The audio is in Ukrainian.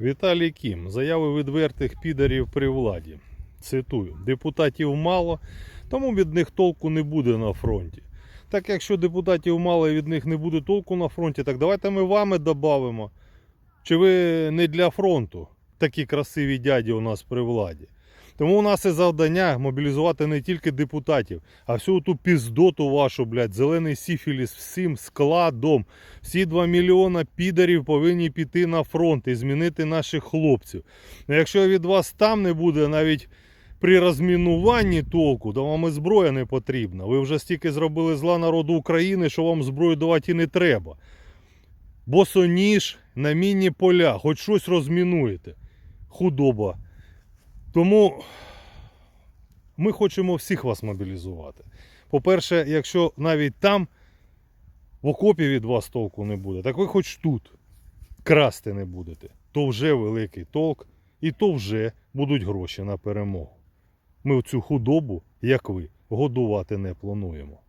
Віталій Кім. Заяви відвертих підарів при владі. Цитую: депутатів мало, тому від них толку не буде на фронті. Так якщо депутатів мало і від них не буде толку на фронті, так давайте ми вами додамо. Чи ви не для фронту такі красиві дяді у нас при владі? Тому у нас і завдання мобілізувати не тільки депутатів, а всю ту піздоту вашу, блядь, зелений сіфіліс всім складом. Всі 2 мільйона підарів повинні піти на фронт і змінити наших хлопців. Ну, якщо від вас там не буде навіть при розмінуванні толку, то вам і зброя не потрібна. Ви вже стільки зробили зла народу України, що вам зброю давати і не треба. Босоніж на мінні поля, хоч щось розмінуєте. Худоба. Тому ми хочемо всіх вас мобілізувати. По-перше, якщо навіть там в окопі від вас толку не буде, так ви хоч тут красти не будете, то вже великий толк, і то вже будуть гроші на перемогу. Ми цю худобу, як ви, годувати не плануємо.